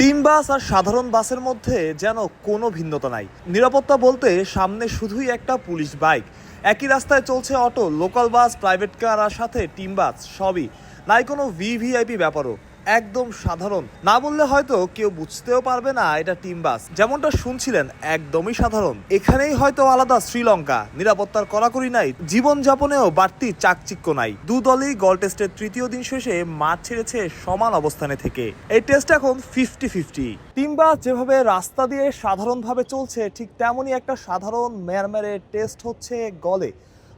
Team bus আর সাধারণ বাসের মধ্যে যেন কোনো ভিন্নতা নাই। নিরাপত্তা বলতে সামনে শুধুই একটা পুলিশ বাইক। একই রাস্তায় চলছে auto, local bus, private car আর সাথে টিম বাস, সবই। নাই কোনো ভিভিআইপি ব্যাপারও। একদম সাধারণ। না বললে হয়তো কেউ বুঝতেও পারবে না এটা টিম বাস। যেমনটা শুনছিলেন, একদমই সাধারণ। এখানেই হয়তো আলাদা শ্রীলঙ্কা। নিরাপত্তার কড়াকড়ি নাই। জীবনযাপনেও বাড়তি চাকচিক্য নাই। দু দলই গল টেস্টের তৃতীয় দিন শেষে মাঠ ছেড়েছে সমান অবস্থানে থেকে। এই টেস্ট এখন ফিফটি ফিফটি টিম বাস যেভাবে রাস্তা দিয়ে সাধারণভাবে চলছে, ঠিক তেমনই একটা সাধারণ মেয়ারমেরে টেস্ট হচ্ছে গলে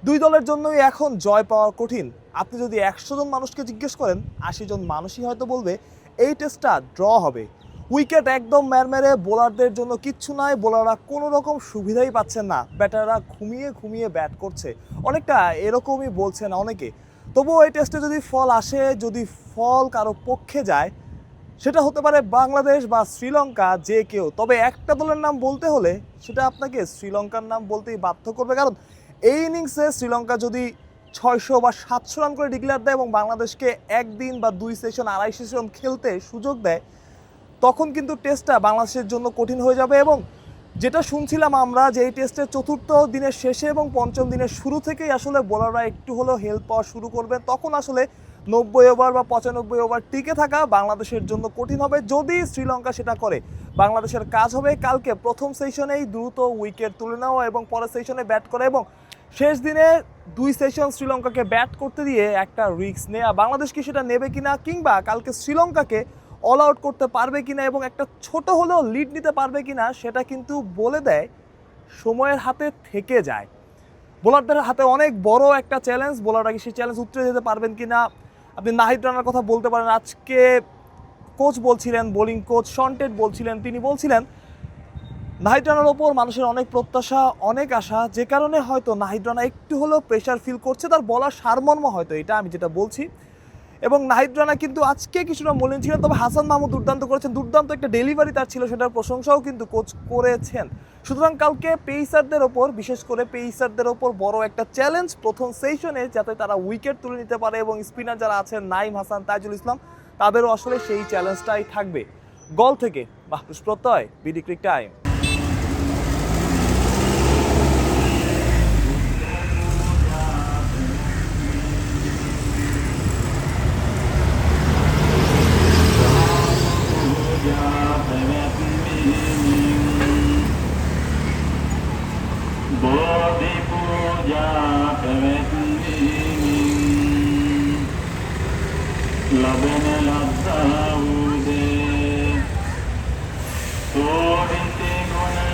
দুই দলের জন্যই এখন জয় পাওয়া কঠিন। আপনি যদি একশো জন মানুষকে জিজ্ঞেস করেন, আশি জন মানুষই হয়তো বলবে, এই টেস্টটা ড্র হবে। উইকেট একদম ম্যারমেরে বোলারদের জন্য কিচ্ছু নাই, বোলাররা কোনো রকম সুবিধাই পাচ্ছেন না। ব্যাটাররা ঘুমিয়ে ঘুমিয়ে ব্যাট করছে। অনেকটা এরকমই বলছেন অনেকে। তবুও এই টেস্টে যদি ফল আসে, যদি ফল কারও পক্ষে যায়, সেটা হতে পারে বাংলাদেশ বা শ্রীলঙ্কা, যে কেউ। তবে একটা দলের নাম বলতে হলে, সেটা আপনাকে শ্রীলঙ্কার নাম বলতেই বাধ্য করবে। কারণ এই ইনিংসে শ্রীলঙ্কা যদি ছয়শো বা সাতশো রান করে ডিক্লেয়ার দেয় এবং বাংলাদেশকে একদিন বা দুই সেশন আড়াই সেশন খেলতে সুযোগ দেয়, তখন কিন্তু টেস্টটা বাংলাদেশের জন্য কঠিন হয়ে যাবে এবং যেটা শুনছিলাম আমরা যে এই টেস্টের চতুর্থ দিনের শেষে এবং পঞ্চম দিনের শুরু থেকেই আসলে বোলাররা একটু হলেও হেল্প পাওয়া শুরু করবে। তখন আসলে নব্বই ওভার বা পঁচানব্বই ওভার টিকে থাকা বাংলাদেশের জন্য কঠিন হবে। যদি শ্রীলঙ্কা সেটা করে, বাংলাদেশের কাজ হবে কালকে প্রথম সেশনেই দ্রুত উইকেট তুলে নেওয়া এবং পরের সেশনে ব্যাট করা এবং শেষ দিনে দুই সেশন শ্রীলঙ্কাকে ব্যাট করতে দিয়ে একটা রিস্ক নেওয়া বাংলাদেশ কি সেটা নেবে কিনা কিংবা কালকে শ্রীলঙ্কাকে অল আউট করতে পারবে কিনা এবং একটা ছোট হলেও লিড নিতে পারবে কিনা সেটা কিন্তু বলে দেয়, সময়ের হাতে থেকে যায়। বোলারদের হাতে অনেক বড় একটা চ্যালেঞ্জ বোলাররা কি সেই চ্যালেঞ্জ উতরে যেতে পারবেন কিনা? আপনি নাহিদ রানার কথা বলতে পারেন। আজকে কোচ বলছিলেন বোলিং কোচ শন্টেড বলছিলেন, তিনি বলছিলেন নাহিদ রানার ওপর মানুষের অনেক প্রত্যাশা, অনেক আশা। যে কারণে হয়তো নাহিদ রানা একটু হলেও প্রেশার ফিল করছে, তার বলার সারমর্ম হয়তো এটা আমি যেটা বলছি। এবং নাহিদ রানা কিন্তু আজকে কিছুটা মলিন ছিলেন, তবে হাসান মাহমুদ দুর্দান্ত করেছেন। দুর্দান্ত একটা ডেলিভারি তার ছিল, সেটার প্রশংসাও কিন্তু কোচ করেছেন। সুতরাং কালকে পেইসারদের ওপর, বিশেষ করে পেইসারদের ওপর বড় একটা চ্যালেঞ্জ প্রথম সেশনে যাতে তারা উইকেট তুলে নিতে পারে এবং স্পিনার যারা আছেন নাইম হাসান, তাইজুল ইসলাম, তাদেরও আসলে সেই চ্যালেঞ্জটাই থাকবে। গল থেকে বাহরুষ প্রত্যয় BD Crictime Ya te ves la pena la...